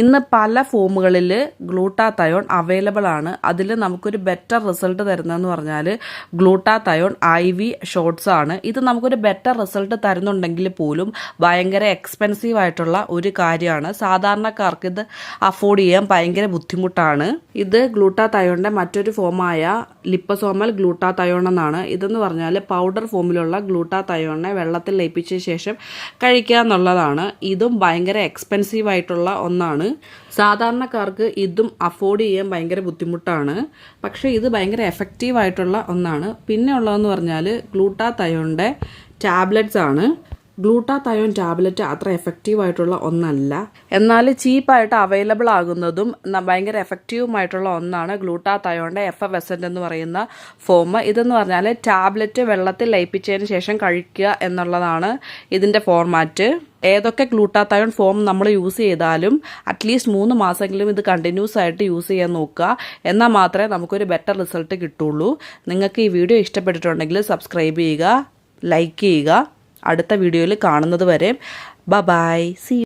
ഇന്ന് പല ഫോമുകളിൽ glutathione available ആണ്. അതിൽ നമുക്കൊരു ബെറ്റർ റിസൾട്ട് തരുന്നതെന്ന് പറഞ്ഞാൽ ഗ്ലൂട്ടാതയോൺ ഐ വി ഷോർട്സ് ആണ്. ഇത് നമുക്കൊരു ബെറ്റർ റിസൾട്ട് തരുന്നുണ്ടെങ്കിൽ പോലും ഭയങ്കര എക്സ്പെൻസീവ് ആയിട്ടുള്ള ഒരു കാര്യമാണ്. സാധാരണക്കാർക്ക് ഇത് അഫോർഡ് ചെയ്യാൻ ഭയങ്കര ബുദ്ധിമുട്ടാണ്. ഇത് ഗ്ലൂട്ടാതയോണിന്റെ മറ്റൊരു ഫോമായ ലിപ്പസോമൽ ഗ്ലൂട്ടാതയോൺ എന്നാണ്. ഇതെന്ന് പറഞ്ഞാൽ പൗഡർ ഫോമിലുള്ള ഗ്ലൂട്ടാതയോണിനെ വെള്ളത്തിൽ ലയിപ്പിച്ച ശേഷം കഴിക്കുക എന്നുള്ളതാണ്. ഇതും ഭയങ്കര എക്സ്പെൻസീവ് ആയിട്ടുള്ള ഒന്നാണ്. സാധാരണക്കാർക്ക് ഇതും അഫോർഡ് ചെയ്യാൻ ഭയങ്കര ബുദ്ധിമുട്ടാണ്. പക്ഷേ ഇത് ഭയങ്കര എഫക്റ്റീവ് ആയിട്ടുള്ള ഒന്നാണ്. പിന്നെ ഉള്ളതെന്ന് പറഞ്ഞാൽ ഗ്ലൂട്ടാതയോണിന്റെ ടാബ്ലറ്റ്സ് ആണ്. ഗ്ലൂട്ടാതയോൺ ടാബ്ലറ്റ് അത്ര എഫക്റ്റീവ് ആയിട്ടുള്ള ഒന്നല്ല. എന്നാൽ ചീപ്പായിട്ട് അവൈലബിൾ ആകുന്നതും ഭയങ്കര എഫക്റ്റീവുമായിട്ടുള്ള ഒന്നാണ് ഗ്ലൂട്ടാതയോണിന്റെ എഫ് എസന്റ് എന്ന് പറയുന്ന ഫോം ഇതെന്ന് പറഞ്ഞാൽ ടാബ്ലറ്റ് വെള്ളത്തിൽ ലയിപ്പിച്ചതിന് ശേഷം കഴിക്കുക എന്നുള്ളതാണ് ഇതിന്റെ ഫോർമാറ്റ് ഏതൊക്കെ ഗ്ലൂട്ടാതയോൺ ഫോം നമ്മൾ യൂസ് ചെയ്താലും അറ്റ്ലീസ്റ്റ് മൂന്ന് മാസമെങ്കിലും ഇത് കണ്ടിന്യൂസ് ആയിട്ട് യൂസ് ചെയ്യാൻ നോക്കുക. എന്നാൽ മാത്രമേ നമുക്കൊരു ബെറ്റർ റിസൾട്ട് കിട്ടുള്ളൂ. നിങ്ങൾക്ക് ഈ വീഡിയോ ഇഷ്ടപ്പെട്ടിട്ടുണ്ടെങ്കിൽ സബ്സ്ക്രൈബ് ചെയ്യുക ലൈക്ക് ചെയ്യുക. അടുത്ത വീഡിയോയിൽ കാണുന്നത് വരെ ബ ബൈ സി